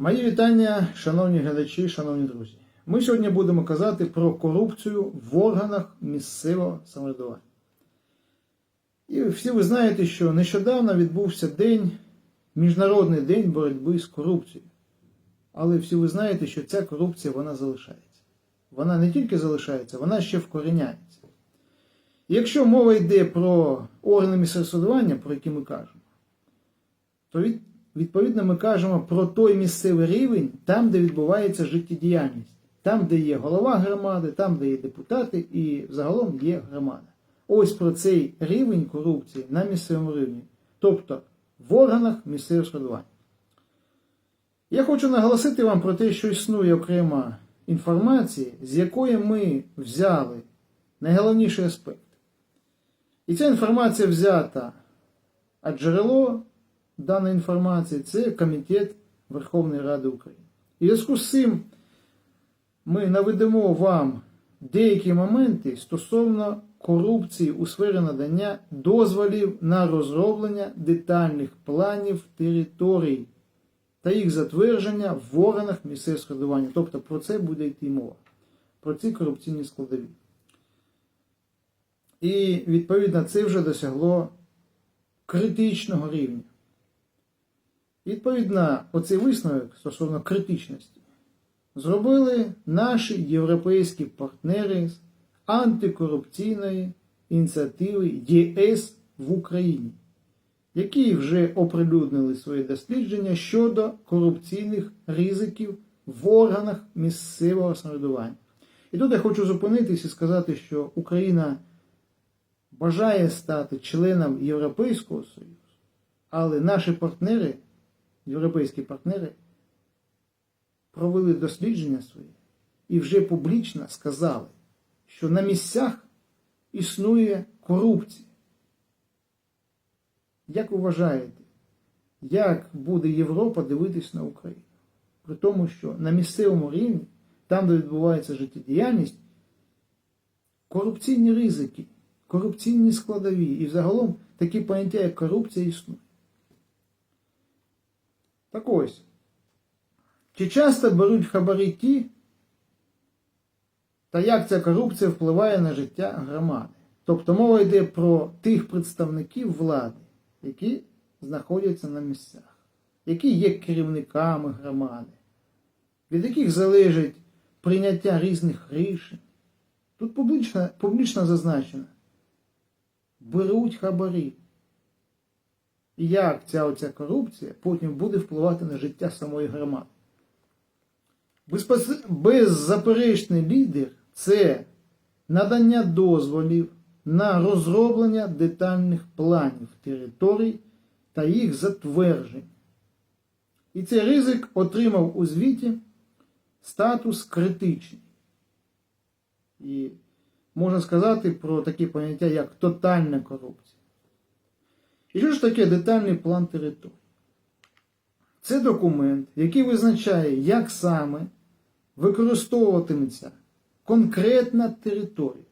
Мої вітання, шановні глядачі, шановні друзі. Ми сьогодні будемо казати про корупцію в органах місцевого самоврядування. І всі ви знаєте, що нещодавно відбувся день, Міжнародний день боротьби з корупцією. Але всі ви знаєте, що ця корупція вона залишається. Вона не тільки залишається, вона ще вкореняється. Якщо мова йде про органи місцевого самоврядування, про які ми кажемо, то від, відповідно ми кажемо про той місцевий рівень, там, де відбувається життєдіяльність, там, де є голова громади, там, де є депутати і загалом є громада. Ось про цей рівень корупції на місцевому рівні, тобто в органах місцевого самоврядування. Я хочу наголосити вам про те, що існує окрема інформація, з якої ми взяли найголовніший аспект. І ця інформація взята, а джерело даної інформації це Комітет Верховної Ради України. І в зв'язку з цим ми наведемо вам деякі моменти стосовно корупції у сфері надання дозволів на розроблення детальних планів територій та їх затвердження в органах місцевого самоврядування. Тобто про це буде йти мова, про ці корупційні складові. І відповідно це вже досягло критичного рівня. І, відповідно, оцей висновок стосовно критичності зробили наші європейські партнери з антикорупційної ініціативи ЄС в Україні, які вже оприлюднили свої дослідження щодо корупційних ризиків в органах місцевого самоврядування. І тут я хочу зупинитись і сказати, що Україна бажає стати членом Європейського Союзу, але наші партнери, європейські партнери, провели дослідження свої і вже публічно сказали, що на місцях існує корупція. Як вважаєте, як буде Європа дивитись на Україну? При тому, що на місцевому рівні, там, де відбувається життєдіяльність, корупційні ризики, корупційні складові і загалом такі поняття, як корупція існують. Так ось, чи часто беруть хабарі ті, та як ця корупція впливає на життя громади? Тобто мова йде про тих представників влади, які знаходяться на місцях, які є керівниками громади, від яких залежить прийняття різних рішень. Тут публічно, публічно зазначено, беруть хабарі. І як ця оця корупція потім буде впливати на життя самої громади. Безпос- Беззаперечний лідер це надання дозволів на розроблення детальних планів територій та їх затверджень. І цей ризик отримав у звіті статус критичний. І можна сказати про такі поняття, як тотальна корупція. І що ж таке детальний план території? Це документ, який визначає, як саме використовуватиметься конкретна територія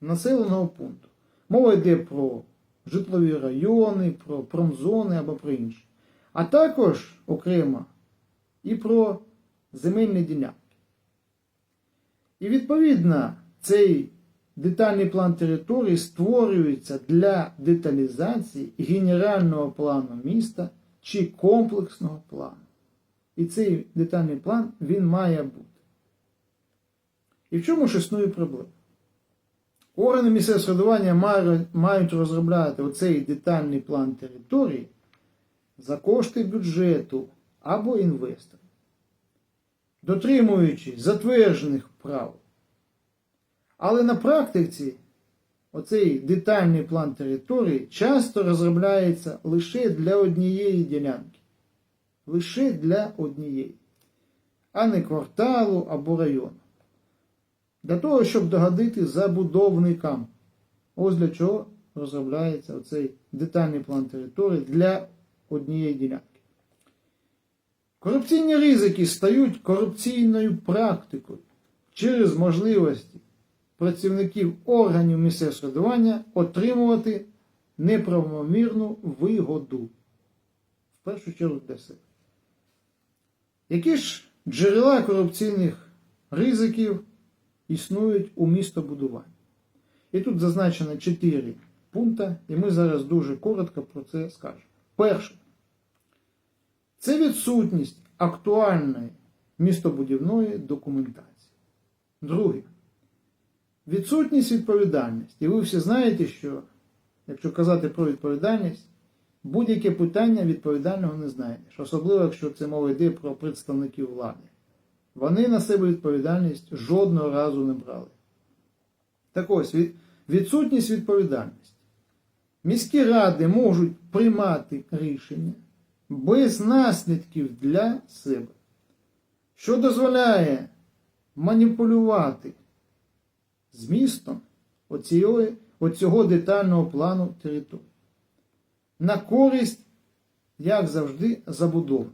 населеного пункту. Мова йде про житлові райони, про промзони або про інші. А також окремо і про земельні ділянки. І відповідно цей детальний план території створюється для деталізації генерального плану міста чи комплексного плану. І цей детальний план він має бути. І в чому ж існує проблема? Органи місцевого мають- мають розробляти оцей детальний план території за кошти бюджету або інвесторів, дотримуючись затверджених правил. Але на практиці оцей детальний план території часто розробляється лише для однієї ділянки. Лише для однієї, а не кварталу або району. Для того, щоб догодити забудовникам. Ось для чого розробляється оцей детальний план території для однієї ділянки. Корупційні ризики стають корупційною практикою через можливості працівників органів місцевого самоврядування отримувати неправомірну вигоду. В першу чергу для себе. Які ж джерела корупційних ризиків існують у містобудуванні? І тут зазначено 4 пункти, і ми зараз дуже коротко про це скажемо. Перше, це відсутність актуальної містобудівної документації. Друге, відсутність відповідальності. І ви всі знаєте, що, якщо казати про відповідальність, будь-яке питання відповідального не знайдеш, особливо якщо це мова йде про представників влади. Вони на себе відповідальність жодного разу не брали. Так ось, відсутність відповідальності. Міські ради можуть приймати рішення без наслідків для себе, що дозволяє маніпулювати змістом оцієї, оцього детального плану території на користь, як завжди, забудовника.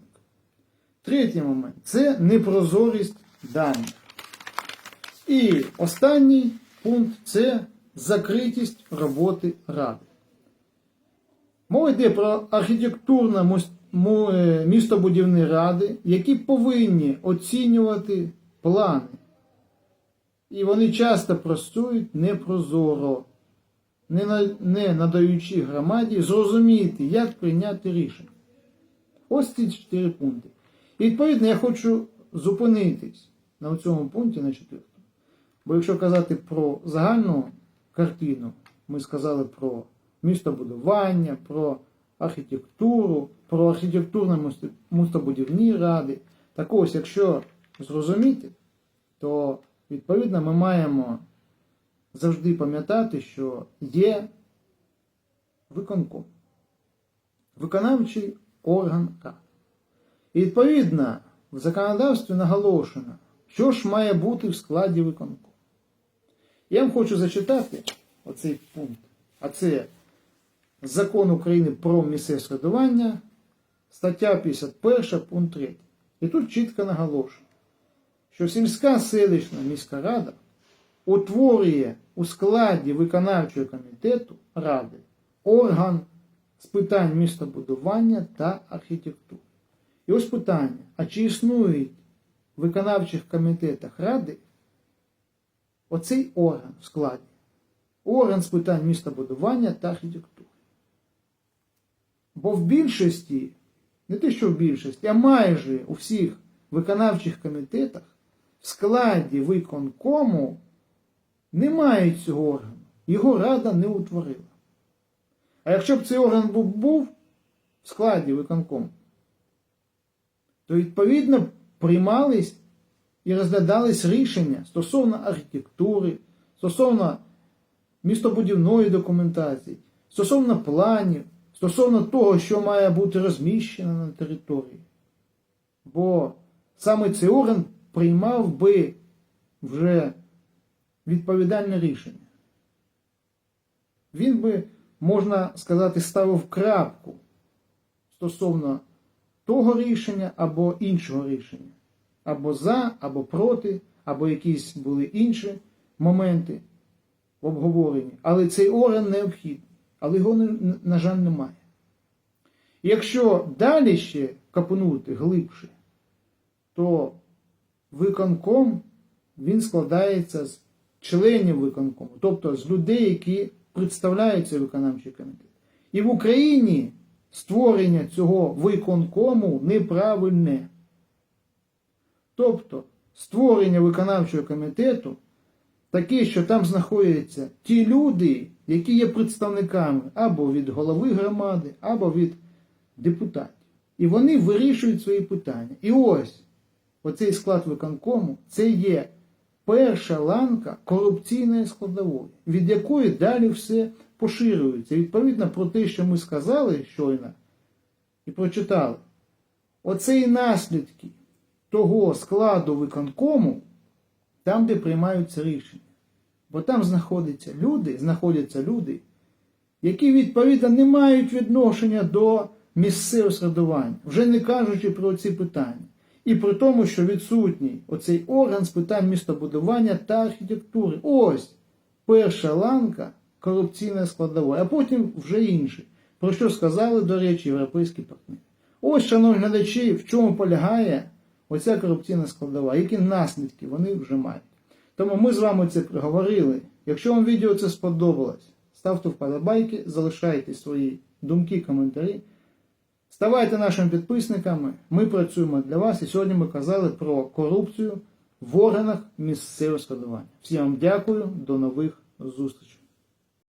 Третій момент це непрозорість даних. І останній пункт це закритість роботи ради. Мова йде про мо- е, містобудівні ради, які повинні оцінювати плани. І вони часто працюють непрозоро, не, на- не надаючи громаді зрозуміти, як прийняти рішення. Ось ці чотири пункти. І відповідно я хочу зупинитись на цьому пункті на четвертому. Бо якщо казати про загальну картину, ми сказали про містобудування, про архітектуру, про архітектурно містобудівні ради. Так ось, якщо зрозуміти, то відповідно ми маємо завжди пам'ятати, що є виконком, виконавчий орган ради. І відповідно в законодавстві наголошено, що ж має бути в складі виконкому. Я вам хочу зачитати оцей пункт, а це Закон України про місцеве самоврядування, стаття 51, пункт 3. І тут чітко наголошено, що сільська селищна міська рада утворює у складі виконавчого комітету ради орган з питань містобудування та архітектури. І ось питання: а чи існують в виконавчих комітетах ради оцей орган в складі? Орган з питань містобудування та архітектури. Бо в більшості, не те, що в більшості, а майже у всіх виконавчих комітетах в складі виконкому немає цього органу. Його рада не утворила. А якщо б цей орган був, був в складі виконкому, то відповідно приймались і розглядались рішення стосовно архітектури, стосовно містобудівної документації, стосовно планів, стосовно того, що має бути розміщено на території. Бо саме цей орган приймав би вже відповідальне рішення. Він би, можна сказати, ставив крапку стосовно того рішення або іншого рішення. Або за, або проти, або якісь були інші моменти в обговоренні. Але цей орган необхідний, але його, на- жаль, немає. Якщо далі ще копнути глибше, то виконком він складається з членів виконкому, тобто з людей, які представляють цей виконавчий комітет. І в Україні створення цього виконкому неправильне. Тобто створення виконавчого комітету таке, що там знаходяться ті люди, які є представниками або від голови громади, або від депутатів. І вони вирішують свої питання. І ось оцей склад виконкому це є перша ланка корупційної складової, від якої далі все поширюється. Відповідно про те, що ми сказали щойно і прочитали, оце і наслідки того складу виконкому, там, де приймаються рішення. Бо там знаходяться люди, знаходяться люди, які відповідно не мають відношення до місцевого середування, вже не кажучи про ці питання. І при тому, що відсутній оцей орган з питань містобудування та архітектури. Ось перша ланка корупційної складової, а потім вже інші. Про що сказали, до речі, європейські партнери. Ось, шановні глядачі, в чому полягає оця корупційна складова, які наслідки вони вже мають. Тому ми з вами це проговорили. Якщо вам відео це сподобалось, ставте вподобайки, залишайте свої думки, коментарі. Ставайте нашими підписниками. Ми працюємо для вас. І сьогодні ми казали про корупцію в органах місцевого складування. Всім вам дякую, до нових зустрічей.